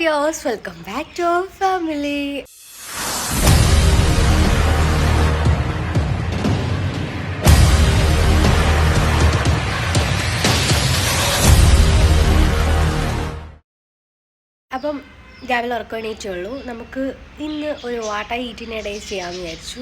ഡിയോസ് welcome back to our family അപ്പം രാവിലെ ഉറക്കം എണീറ്റുള്ളൂ. നമുക്ക് ഇന്ന് ഒരു വാട്ടർ ഹീറ്റിന്റെ ഡേ ചെയ്യാമെന്ന് വിചാരിച്ചു.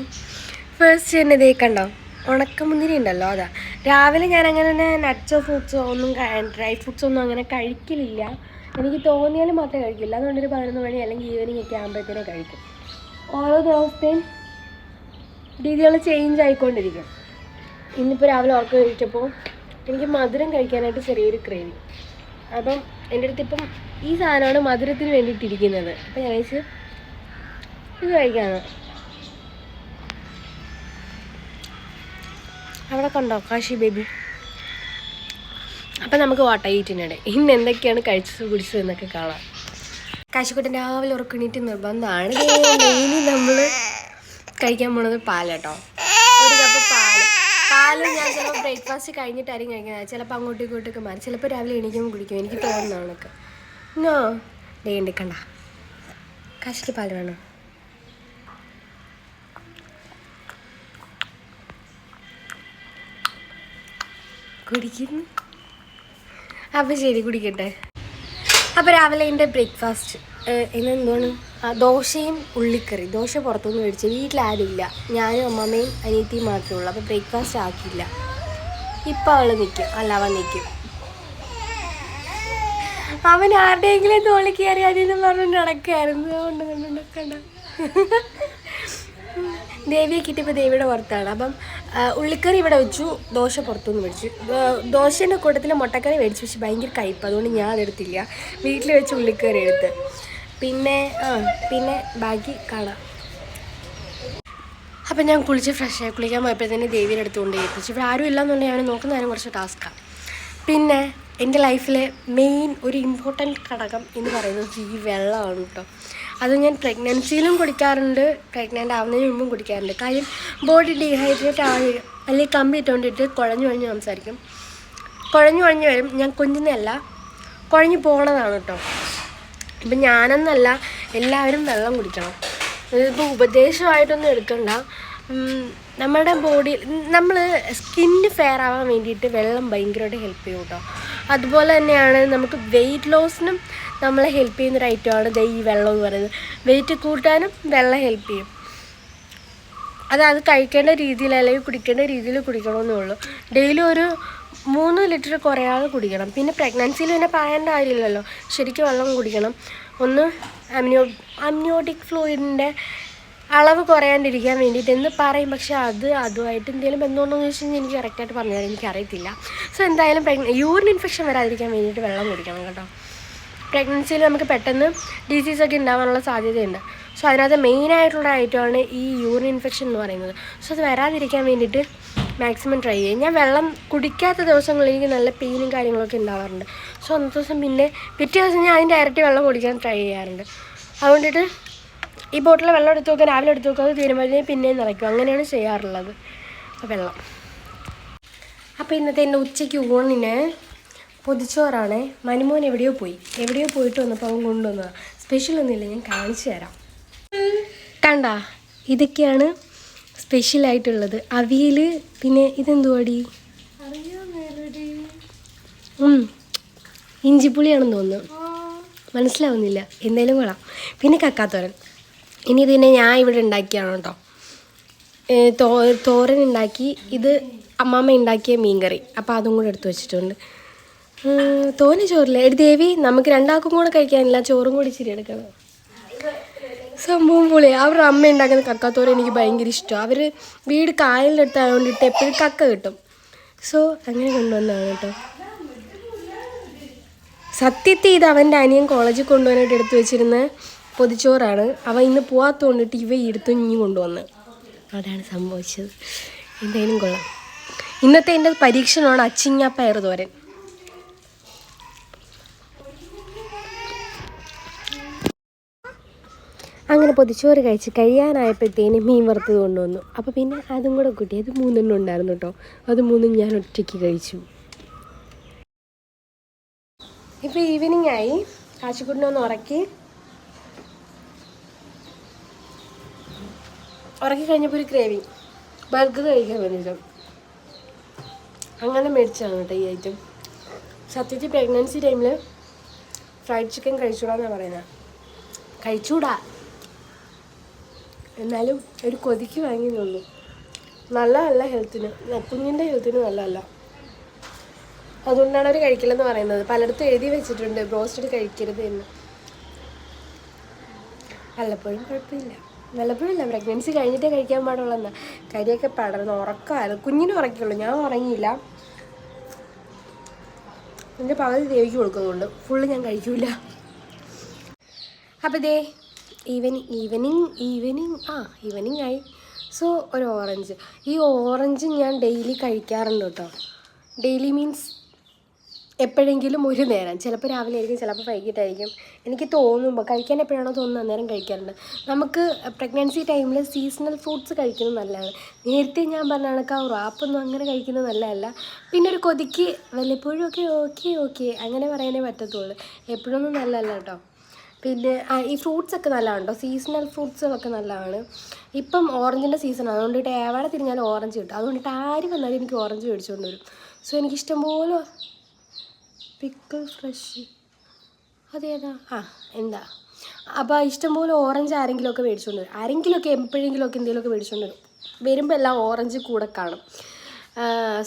ഫസ്റ്റ് തന്നെ ഇതേ കണ്ടോ? ഉണക്കമുന്തിരി ഉണ്ടല്ലോ അതാ. രാവിലെ ഞാൻ അങ്ങനെ തന്നെ നട്ട്സോ ഫ്രൂട്ട്സോ ഒന്നും ഡ്രൈ ഫ്രൂട്ട്സോ ഒന്നും അങ്ങനെ കഴിക്കലില്ല. എനിക്ക് തോന്നിയാലും മാത്രമേ കഴിക്കില്ല അതുകൊണ്ടൊരു പതിനൊന്ന് മണി അല്ലെങ്കിൽ ഈവനിങ് ഒക്കെ ആകുമ്പോഴത്തേനെ കഴിക്കും. ഓരോ ദിവസത്തെയും രീതികൾ ചേഞ്ച് ആയിക്കൊണ്ടിരിക്കും. ഇന്നിപ്പോൾ രാവിലെ ഉറക്കം കഴിച്ചപ്പോൾ എനിക്ക് മധുരം കഴിക്കാനായിട്ട് ചെറിയൊരു ക്രേവി അപ്പം എന്റെ അടുത്ത് ഇപ്പം ഈ സാധനമാണ് മധുരത്തിന് വേണ്ടിയിട്ടിരിക്കുന്നത്. അപ്പം ഞാൻ ഇത് കഴിക്കാന്ന് അവിടെ കണ്ടോ കാശി ബേബി അപ്പം നമുക്ക് വാട്ട ഇന്ന് എന്തൊക്കെയാണ് കഴിച്ചത് കുടിച്ചത് എന്നൊക്കെ കാണാം. കാശിക്കുട്ടൻ രാവിലെ ഉറക്കണീറ്റ് നിർബന്ധമാണ്. ഇനി നമ്മൾ കഴിക്കാൻ പോണത് പാലട്ടോ. ഒരു കപ്പ് പാൽ. പാൽ ഞാൻ ചിലപ്പോൾ ബ്രേക്ക്ഫാസ്റ്റ് കഴിഞ്ഞിട്ടായിരിക്കും കഴിക്കുന്നത്. ചിലപ്പോൾ അങ്ങോട്ടും ഇങ്ങോട്ടൊക്കെ മാറി. ചിലപ്പോൾ രാവിലെ എണീക്കുമ്പോൾ കുടിക്കും. എനിക്ക് തോന്നുന്നതാണൊക്കെ നോ ഡേ ഉണ്ട് കണ്ട. കാശിക്ക് പാൽ വേണോ? കുടിക്കുന്നു. അപ്പം ശരി കുടിക്കട്ടെ. അപ്പോൾ രാവിലെ എന്റെ ബ്രേക്ക്ഫാസ്റ്റ് ഇന്നെന്താണ് എന്താണ്? ദോശയും ഉള്ളിക്കറി. ദോശ പുറത്തുനിന്ന് മേടിച്ചു വീട്ടിലാരുമില്ല ഞാനും അമ്മമ്മയും അനിയത്തിയും മാത്രമേ ഉള്ളൂ. അപ്പോൾ ബ്രേക്ക്ഫാസ്റ്റ് ആക്കിയില്ല. ഇപ്പം അവൾ നിൽക്കും അല്ല അവൻ നിൽക്കും അവൻ ആരുടെയെങ്കിലും തോളി കയറി അതിന് പറഞ്ഞു നടക്കുകയായിരുന്നു. അതുകൊണ്ട് കണ്ടുണ്ടാക്കണ്ട ദേവിയെ കിട്ടിയപ്പോൾ ദേവിയുടെ പുറത്താണ്. അപ്പം ഉള്ളിക്കറി ഇവിടെ വെച്ചു ദോശ പുറത്തുനിന്ന് മേടിച്ചു. ദോശേന്റെ കൂട്ടത്തിൽ മുട്ടക്കറി മേടിച്ചു പക്ഷെ ഭയങ്കര കയ്പ്പ് അതുകൊണ്ട് ഞാൻ അതെടുത്തില്ല. വീട്ടിൽ വെച്ച് ഉള്ളിക്കറി എടുത്ത്. പിന്നെ ആ പിന്നെ ബാക്കി കാണാം. അപ്പം ഞാൻ കുളിച്ച് ഫ്രഷ് ആയി കുളിക്കാൻ പോയപ്പോഴത്തേന് ദേവിയുടെ അടുത്ത് കൊണ്ട് ഏൽപ്പിച്ചു ഇവിടെ ആരും ഇല്ലാന്നുണ്ടെങ്കിൽ ഞാൻ നോക്കുന്ന കുറച്ച് ടാസ്ക്കാണ് പിന്നെ എന്റെ ലൈഫിലെ മെയിൻ ഒരു ഇമ്പോർട്ടന്റ് ഘടകം എന്ന് പറയുന്നത് ഈ വെള്ളമാണ് കേട്ടോ. അത് ഞാൻ പ്രഗ്നൻസിയിലും കുടിക്കാറുണ്ട്. പ്രഗ്നന്റ് ആവുന്നതിന് മുമ്പും കുടിക്കാറുണ്ട്. കാര്യം ബോഡി ഡീഹൈഡ്രേറ്റ് ആയി അല്ലെങ്കിൽ കമ്പി ഇട്ടുകൊണ്ടിട്ട് കുഴഞ്ഞു കുഴഞ്ഞ് സംസാരിക്കും. കുഴഞ്ഞു കുഴഞ്ഞ് വരും. ഞാൻ കുഞ്ഞുന്നല്ല. കുഴഞ്ഞു പോകണതാണ് കേട്ടോ ഇപ്പം ഞാനെന്നല്ല എല്ലാവരും വെള്ളം കുടിക്കണം. ഇതിപ്പോൾ ഉപദേശമായിട്ടൊന്നും എടുക്കണ്ട. നമ്മുടെ ബോഡി നമ്മൾ സ്കിന്ന് ഫെയർ ആവാൻ വേണ്ടിയിട്ട് വെള്ളം ഭയങ്കരമായിട്ട് ഹെൽപ്പ് ചെയ്യും കേട്ടോ അതുപോലെ തന്നെയാണ് നമുക്ക് വെയിറ്റ് ലോസിനും നമ്മളെ ഹെൽപ്പ് ചെയ്യുന്ന ഒരു ഐറ്റമാണ് ദേ ഈ വെള്ളം എന്ന് പറയുന്നത്. വെയിറ്റ് കൂട്ടാനും വെള്ളം ഹെൽപ്പ് ചെയ്യും. അത് അത് കഴിക്കേണ്ട രീതിയിൽ അല്ലെങ്കിൽ കുടിക്കേണ്ട രീതിയിൽ കുടിക്കണമെന്നേ ഉള്ളൂ. ഡെയിലി ഒരു മൂന്ന് ലിറ്റർ കുറയാതെ കുടിക്കണം. പിന്നെ പ്രഗ്നൻസിയിൽ പിന്നെ പറയേണ്ട കാര്യമില്ലല്ലോ. ശരിക്കും വെള്ളം കുടിക്കണം. ഒന്ന് അമ്നിയോ അമ്നിയോട്ടിക് ഫ്ലൂയിഡിന്റെ അളവ് കുറയാണ്ടിരിക്കാൻ വേണ്ടിയിട്ട് എന്ന് പറയും. പക്ഷേ അത് അതുമായിട്ട് എന്തെങ്കിലും ബന്ധമുണ്ടോയെന്ന് ചോദിച്ചു കഴിഞ്ഞാൽ എനിക്ക് കറക്റ്റായിട്ട് പറഞ്ഞു തരാൻ എനിക്കറിയത്തില്ല. സോ എന്തായാലും പ്രഗ്ന യൂറിൻ ഇൻഫെക്ഷൻ വരാതിരിക്കാൻ വേണ്ടിയിട്ട് വെള്ളം കുടിക്കണം കേട്ടോ. പ്രഗ്നൻസിയിൽ നമുക്ക് പെട്ടെന്ന് ഡിസീസൊക്കെ ഉണ്ടാകാനുള്ള സാധ്യതയുണ്ട്. സോ അതിനകത്ത് മെയിനായിട്ടുള്ള ഐറ്റമാണ് ഈ യൂറിൻ ഇൻഫെക്ഷൻ എന്ന് പറയുന്നത്. സോ അത് വരാതിരിക്കാൻ വേണ്ടിയിട്ട് മാക്സിമം ട്രൈ ചെയ്യും ഞാൻ വെള്ളം കുടിക്കാത്ത ദിവസങ്ങളിൽ എനിക്ക് നല്ല പെയിനും കാര്യങ്ങളൊക്കെ ഉണ്ടാവാറുണ്ട്. സോ അന്നത്തെ ദിവസം പിന്നെ പിറ്റേ ദിവസം ഞാൻ അതിന്റെ ഇരട്ടി വെള്ളം കുടിക്കാൻ ട്രൈ ചെയ്യാറുണ്ട്. അതുകൊണ്ടിട്ട് ഈ ബോട്ടിൽ വെള്ളം എടുത്ത് വെക്കുക രാവിലെ എടുത്ത് വെക്കുക അത് തീരുമ്പോഴത്തേക്കും പിന്നെയും നിറയ്ക്കും. അങ്ങനെയാണ് ചെയ്യാറുള്ളത്. വെള്ളം. അപ്പോൾ ഇന്നത്തെ എന്റെ ഉച്ചയ്ക്ക് ഊണിന് പൊതിച്ചോറാണ്. മനുമോൻ എവിടെയോ പോയി. എവിടെയോ പോയിട്ട് വന്നപ്പോൾ അവൻ കൊണ്ടുവന്നതാണ് സ്പെഷ്യൽ ഒന്നുമില്ല ഞാൻ കാണിച്ചു തരാം. കണ്ട ഇതൊക്കെയാണ് സ്പെഷ്യലായിട്ടുള്ളത് അവിയൽ പിന്നെ ഇതെന്തുവാടി? ഇഞ്ചിപ്പുളിയാണെന്ന് തോന്നുന്നു. മനസ്സിലാവുന്നില്ല. എന്തായാലും കൊള്ളാം. പിന്നെ കക്കാത്തോരൻ. ഇനി ഇതിനെ ഞാൻ ഇവിടെ ഉണ്ടാക്കിയാണ് കേട്ടോ. തോ തോരൻ ഉണ്ടാക്കി ഇത് അമ്മാമ്മ ഉണ്ടാക്കിയ മീൻകറി. അപ്പോൾ അതും കൂടെ എടുത്തു വെച്ചിട്ടുണ്ട്. തോന ചോറില്ല? എടി ദേവി നമുക്ക് രണ്ടാൾക്കും കൂടെ കഴിക്കാനില്ല ചോറും കൂടി ഇച്ചിരി എടുക്കണം. സംഭവം പോലെ അവരുടെ അമ്മ ഉണ്ടാക്കുന്ന കക്കാത്തോരൻ എനിക്ക് ഭയങ്കര ഇഷ്ടമാണ് അവർ വീട് കായലിന്റെ അടുത്ത് എപ്പോഴും കക്ക കിട്ടും. സോ അങ്ങനെ കൊണ്ടുവന്നതാണ് കേട്ടോ. സത്യത്തിൽ ഇത് അവന്റെ അനിയൻ കോളേജിൽ കൊണ്ടുപോകാനായിട്ട് എടുത്തു വെച്ചിരുന്ന പൊതിച്ചോറാണ്. അവ ഇന്ന് പോവാത്തത് കൊണ്ടിട്ട് ഇവ എടുത്ത് ഇഞ്ഞു കൊണ്ടുവന്ന്. അതാണ് സംഭവിച്ചത്. എന്തായാലും കൊള്ളാം. ഇന്നത്തെ എന്റെ പരീക്ഷണമാണ് അച്ചിങ്ങ പയർ തോരൻ. അങ്ങനെ പൊതിച്ചോറ് കഴിച്ച് കഴിയാനായപ്പോഴത്തേന് മീൻ വറുത്തത് കൊണ്ടുവന്നു. അപ്പോൾ പിന്നെ അതും കൂടെ കൂട്ടി. അത് മൂന്നെണ്ണം ഉണ്ടായിരുന്നു കേട്ടോ അത് മൂന്നും ഞാൻ ഒറ്റയ്ക്ക് കഴിച്ചു. ഇപ്പോൾ ഈവനിങ് ആയി. കാശിക്കുട്ടിനെ ഒന്ന് ഉറക്കി. ഉറക്കി കഴിഞ്ഞപ്പോൾ ഒരു ക്രേവിങ് ബർഗർ കഴിക്കാൻ വേണ്ടിയിട്ട് അങ്ങനെ മേടിച്ചതാണ് കേട്ടോ ഈ ഐറ്റം സത്യത്തിൽ പ്രഗ്നൻസി ടൈമിൽ ഫ്രൈഡ് ചിക്കൻ കഴിച്ചൂടാന്നാണ് പറയുന്നത് കഴിച്ചൂടാ. എന്നാലും ഒരു കൊതിക്ക് വാങ്ങിയെന്നുള്ളൂ നല്ലതല്ല ഹെൽത്തിന് കുഞ്ഞിന്റെ ഹെൽത്തിന് നല്ലതല്ല. അതുകൊണ്ടാണ് അവർ കഴിക്കില്ലെന്ന് പറയുന്നത്. പലയിടത്തും എഴുതി വെച്ചിട്ടുണ്ട്. ബ്രോസ്റ്റഡ് കഴിക്കരുത് എന്ന്. വല്ലപ്പോഴും കുഴപ്പമില്ല. വല്ലപ്പോഴും ഇല്ല. പ്രഗ്നൻസി കഴിഞ്ഞിട്ടേ കഴിക്കാൻ പാടുള്ളെന്ന്. കരിയൊക്കെ പടർന്ന് ഉറക്കമായിരുന്നു കുഞ്ഞിനും ഉറക്കുള്ളൂ ഞാൻ ഉറങ്ങിയില്ല. എന്റെ പകുതി ദേവിക്ക് കൊടുക്കുന്നതുകൊണ്ട് ഫുള്ള് ഞാൻ കഴിക്കൂല. അപ്പോൾ ദേ ഈവനിങ് ഈവനിങ് ഈവനിങ് ആ ഈവനിങ് ആയി. സോ ഒരു ഓറഞ്ച് ഈ ഓറഞ്ച് ഞാൻ ഡെയിലി കഴിക്കാറുണ്ട് കേട്ടോ. ഡെയിലി മീൻസ് എപ്പോഴെങ്കിലും ഒരു നേരം. ചിലപ്പോൾ രാവിലെ ആയിരിക്കും ചിലപ്പോൾ വൈകിട്ടായിരിക്കും. എനിക്ക് തോന്നുമ്പോൾ കഴിക്കാൻ എപ്പോഴാണോ തോന്നുന്നത് അന്നേരം കഴിക്കാറുണ്ട്. നമുക്ക് പ്രഗ്നൻസി ടൈമിൽ സീസണൽ ഫ്രൂട്ട്സ് കഴിക്കുന്നത് നല്ലതാണ്. നേരത്തെ ഞാൻ പറഞ്ഞ കണക്ക് ആ റാപ്പൊന്നും അങ്ങനെ കഴിക്കുന്നത് നല്ലതല്ല. പിന്നെ ഒരു കൊതിക്ക് വല്ലപ്പോഴും ഒക്കെ ഓക്കെ ഓക്കെ അങ്ങനെ പറയാനേ പറ്റത്തുള്ളൂ. എപ്പോഴൊന്നും നല്ലതല്ല കേട്ടോ. പിന്നെ ഈ ഫ്രൂട്ട്സ് ഒക്കെ നല്ലതാണ് കേട്ടോ. സീസണൽ ഫ്രൂട്ട്സുകളൊക്കെ നല്ലതാണ്. ഇപ്പം ഓറഞ്ചിന്റെ സീസണാണ് അതുകൊണ്ടിട്ട് എവിടെ തിരിഞ്ഞാലും ഓറഞ്ച് കിട്ടും. അതുകൊണ്ടിട്ട് ആര് വന്നാലും എനിക്ക് ഓറഞ്ച് മേടിച്ചുകൊണ്ട് വരും. സോ എനിക്കിഷ്ടം ഇഷ്ടംപോലെ പിക്കിൾ ഫ്രഷ് അതേതാ? ആ എന്താ? അപ്പോൾ ഇഷ്ടംപോലെ ഓറഞ്ച് ആരെങ്കിലുമൊക്കെ മേടിച്ചുകൊണ്ട് വരും. ആരെങ്കിലുമൊക്കെ എപ്പോഴെങ്കിലുമൊക്കെ എന്തെങ്കിലുമൊക്കെ മേടിച്ചുകൊണ്ട് വരും. വരുമ്പോൾ എല്ലാം ഓറഞ്ച് കൂടെ കാണും.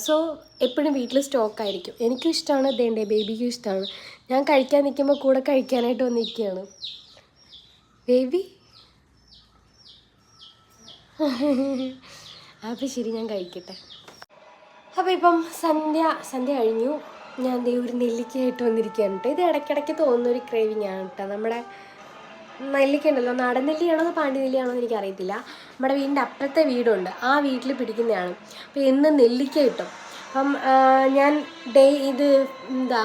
സോ എപ്പോഴും വീട്ടിൽ സ്റ്റോക്ക് ആയിരിക്കും. എനിക്കും ഇഷ്ടമാണ് ഇതേണ്ടേ ബേബിക്കും ഇഷ്ടമാണ് ഞാൻ കഴിക്കാൻ നിൽക്കുമ്പോൾ കൂടെ കഴിക്കാനായിട്ട് വന്നിരിക്കുകയാണ് ബേബി? അപ്പോൾ ശരി ഞാൻ കഴിക്കട്ടെ. അപ്പോൾ ഇപ്പം സന്ധ്യ സന്ധ്യ കഴിഞ്ഞു. ഞാൻ ദേ ഒരു നെല്ലിക്കയായിട്ട് വന്നിരിക്കുകയാണ് കേട്ടോ ഇത് ഇടയ്ക്കിടയ്ക്ക് തോന്നുന്ന ഒരു ക്രേവിങ് ആണ് കേട്ടോ നമ്മുടെ നെല്ലിക്ക ഉണ്ടല്ലോ നാടൻ നെല്ലിയാണോ അതോ പാണ്ടി നെല്ലിയാണോ എന്ന് എനിക്കറിയത്തില്ല നമ്മുടെ വീടിന്റെ അപ്പുറത്തെ വീടുണ്ട് ആ വീട്ടിൽ പിടിക്കുന്നതാണ്. അപ്പോൾ ഇന്ന് നെല്ലിക്ക കിട്ടും. അപ്പം ഞാൻ ഡേ ഇത് എന്താ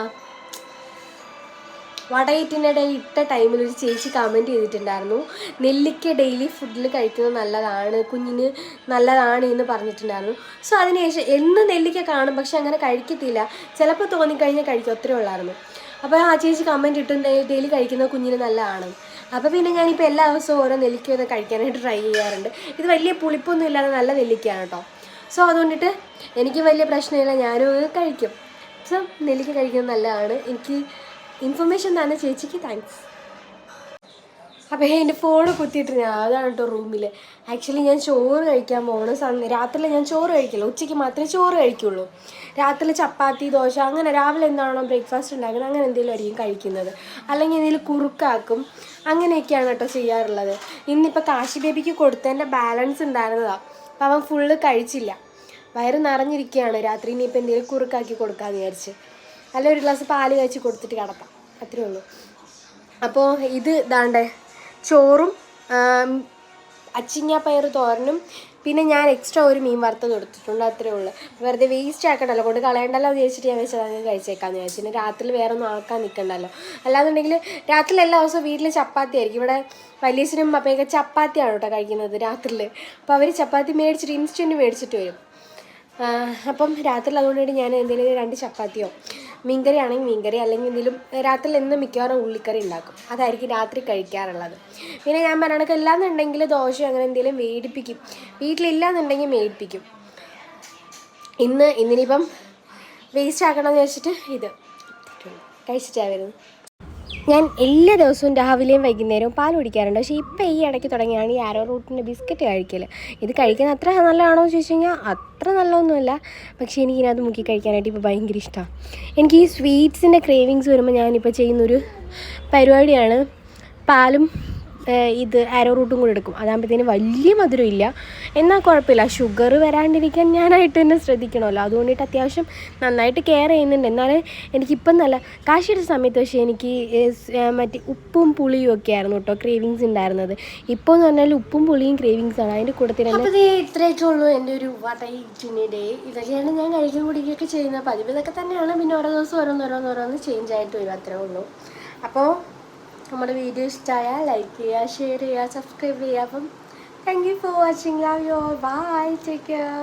വടയിറ്റിനിടെ ഇട്ട ടൈമിൽ ഒരു ചേച്ചി കമന്റ് ചെയ്തിട്ടുണ്ടായിരുന്നു. നെല്ലിക്ക ഡെയിലി ഫുഡിൽ കഴിക്കുന്നത് നല്ലതാണ് കുഞ്ഞിന് നല്ലതാണ് എന്ന് പറഞ്ഞിട്ടുണ്ടായിരുന്നു. സോ അതിനുശേഷം എന്ന് നെല്ലിക്ക കാണും പക്ഷെ അങ്ങനെ കഴിക്കത്തില്ല. ചിലപ്പോൾ തോന്നിക്കഴിഞ്ഞാൽ കഴിക്കും അത്രേ ഉള്ളായിരുന്നു. അപ്പോൾ ആ ചേച്ചി കമന്റ് ഇട്ടും ഡെയിലി കഴിക്കുന്നത് കുഞ്ഞിന് നല്ലതാണ്. അപ്പോൾ പിന്നെ ഞാനിപ്പോൾ എല്ലാ ദിവസവും ഓരോ നെല്ലിക്ക ഇത് കഴിക്കാനായിട്ട് ട്രൈ ചെയ്യാറുണ്ട്. ഇത് വലിയ പുളിപ്പൊന്നും ഇല്ലാതെ നല്ല നെല്ലിക്കയാണ് കേട്ടോ സോ അതുകൊണ്ടിട്ട് എനിക്ക് വലിയ പ്രശ്നമില്ല ഞാനും കഴിക്കും. സോ നെല്ലിക്ക കഴിക്കുന്നത് നല്ലതാണ്. എനിക്ക് ഇൻഫർമേഷൻ തന്നെ ചേച്ചിക്ക് താങ്ക്സ് അപ്പോൾ എന്റെ ഫോൺ കുത്തിയിട്ട് ഞാൻ അതാണ് കേട്ടോ റൂമിൽ ആക്ച്വലി ഞാൻ ചോറ് കഴിക്കാൻ പോകണം സന്ധ്യ രാത്രിയിൽ ഞാൻ ചോറ് കഴിക്കില്ല. ഉച്ചയ്ക്ക് മാത്രമേ ചോറ് കഴിക്കുള്ളൂ. രാത്രി ചപ്പാത്തി ദോശ അങ്ങനെ രാവിലെ എന്താണോ ബ്രേക്ക്ഫാസ്റ്റ് ഉണ്ടാക്കുന്നത് അങ്ങനെ എന്തെങ്കിലും ആയിരിക്കും കഴിക്കുന്നത്. അല്ലെങ്കിൽ എന്തെങ്കിലും കുറുക്കാക്കും. അങ്ങനെയൊക്കെയാണ് കേട്ടോ ചെയ്യാറുള്ളത്. ഇന്നിപ്പോൾ കാശി ബേബിക്ക് കൊടുത്തതിന്റെ ബാലൻസ് ഉണ്ടായിരുന്നതാണ് അപ്പോൾ അവൻ ഫുള്ള് കഴിച്ചില്ല. വയറ് നിറഞ്ഞിരിക്കുകയാണ്. രാത്രി ഇനിയിപ്പോൾ എന്തെങ്കിലും കുറുക്കാക്കി കൊടുക്കാമെന്ന് വിചാരിച്ച്. അല്ല ഒരു ഗ്ലാസ് പാൽ കഴിച്ച് കൊടുത്തിട്ട് കിടക്കാം. അത്രേ ഉള്ളൂ. അപ്പോൾ ഇത് ഇതാണ്ടേ ചോറും അച്ചിങ്ങ അച്ചിങ്ങാപ്പയർ തോരനും പിന്നെ ഞാൻ എക്സ്ട്രാ ഒരു മീൻ വറുത്തത് കൊടുത്തിട്ടുണ്ട് അത്രേ ഉള്ളൂ. വെറുതെ വേസ്റ്റ് ആക്കണ്ടല്ലോ കൊണ്ട് കളയണ്ടല്ലോ വിചാരിച്ചിട്ട് ഞാൻ വെച്ചത് അങ്ങ് കഴിച്ചേക്കാന്ന് വിചാരിച്ചു. പിന്നെ രാത്രി വേറെ ഒന്നും ആക്കാൻ നിൽക്കണ്ടല്ലോ അല്ലാന്നുണ്ടെങ്കിൽ രാത്രി എല്ലാ ദിവസവും വീട്ടിൽ ചപ്പാത്തി ആയിരിക്കും. ഇവിടെ വലിയച്ഛനും അപ്പയൊക്കെ ചപ്പാത്തിയാണ് കേട്ടോ കഴിക്കുന്നത് രാത്രിയിൽ അപ്പോൾ അവർ ചപ്പാത്തി മേടിച്ചിട്ട് ഇൻസ്റ്റന്റ് മേടിച്ചിട്ട് വരും. അപ്പം രാത്രിയിൽ അതുകൊണ്ടിട്ട് ഞാൻ എന്തെങ്കിലും രണ്ട് ചപ്പാത്തിയോ മീൻകറി ആണെങ്കിൽ മീൻകറി അല്ലെങ്കിൽ എന്തെങ്കിലും രാത്രിയിൽ എന്നും മിക്കവാറും ഉള്ളിക്കറി ഉണ്ടാക്കും. അതായിരിക്കും രാത്രി കഴിക്കാറുള്ളത്. പിന്നെ ഞാൻ പറയണക്ക് ഇല്ലാന്നുണ്ടെങ്കിൽ ദോശ അങ്ങനെ എന്തെങ്കിലും മേടിപ്പിക്കും വീട്ടിലില്ലാന്നുണ്ടെങ്കിൽ മേടിപ്പിക്കും. ഇന്ന് ഇന്നിനിപ്പം വേസ്റ്റ് ആക്കണമെന്ന് വെച്ചിട്ട് ഇത് കഴിച്ചിട്ടാണ് വരുന്നത്. ഞാൻ എല്ലാ ദിവസവും രാവിലെയും വൈകുന്നേരവും പാൽ കുടിക്കാറുണ്ട്. പക്ഷേ ഇപ്പം ഈ ഇടയ്ക്ക് തുടങ്ങിയാണ് ഈ ആരോ റൂട്ടിന്റെ ബിസ്ക്കറ്റ് കഴിക്കൽ ഇത് കഴിക്കുന്നത് അത്ര നല്ലതാണോ എന്ന് ചോദിച്ചു കഴിഞ്ഞാൽ അത്ര നല്ലതൊന്നുമല്ല. പക്ഷേ എനിക്ക് ഇതിനകത്ത് മുക്കി കഴിക്കാനായിട്ട് ഇപ്പോൾ ഭയങ്കര ഇഷ്ടമാണ് എനിക്ക് ഈ സ്വീറ്റ്സിന്റെ ക്രേവിങ്സ് വരുമ്പോൾ ഞാനിപ്പോൾ ചെയ്യുന്നൊരു പരിപാടിയാണ് പാലും ഇത് ആരോ റൂട്ടും കൂടെ എടുക്കും. അതാകുമ്പോഴത്തേന് വലിയ മധുരം ഇല്ല. എന്നാൽ കുഴപ്പമില്ല. ഷുഗർ വരാണ്ടിരിക്കാൻ ഞാനായിട്ട് തന്നെ ശ്രദ്ധിക്കണമല്ലോ. അതുകൊണ്ടിട്ട് അത്യാവശ്യം നന്നായിട്ട് കെയർ ചെയ്യുന്നുണ്ട്. എന്നാലും എനിക്കിപ്പം നല്ല കാശിയുടെ സമയത്ത് പക്ഷേ എനിക്ക് മറ്റേ ഉപ്പും പുളിയും ഒക്കെ ആയിരുന്നു കേട്ടോ ക്രേവിങ്സ് ഉണ്ടായിരുന്നത്. ഇപ്പോൾ എന്ന് പറഞ്ഞാൽ ഉപ്പും പുളിയും ക്രേവിങ്സ് ആണ്. അതിന്റെ കൂട്ടത്തിൽ തന്നെ ഇത്രയൊക്കെ ഉള്ളൂ എന്റെ ഒരു വടയിറ്റിന് ഡേ. ഇതൊക്കെയാണ് ഞാൻ കഴിക്കാൻ കുടിക്കുകയൊക്കെ ചെയ്യുന്നത്. പതിവ് ഇതൊക്കെ തന്നെയാണ്. പിന്നെ ഓരോ ദിവസം ഓരോന്നോരോന്നോരോന്ന് ചേഞ്ച് ആയിട്ട് വരും. അത്രേ ഉള്ളൂ. അപ്പോൾ നമ്മുടെ വീഡിയോ ഇഷ്ടമായാൽ ലൈക്ക് ചെയ്യുക ഷെയർ ചെയ്യുക സബ്സ്ക്രൈബ് ചെയ്യുക അപ്പം thank you for watching love you bye take care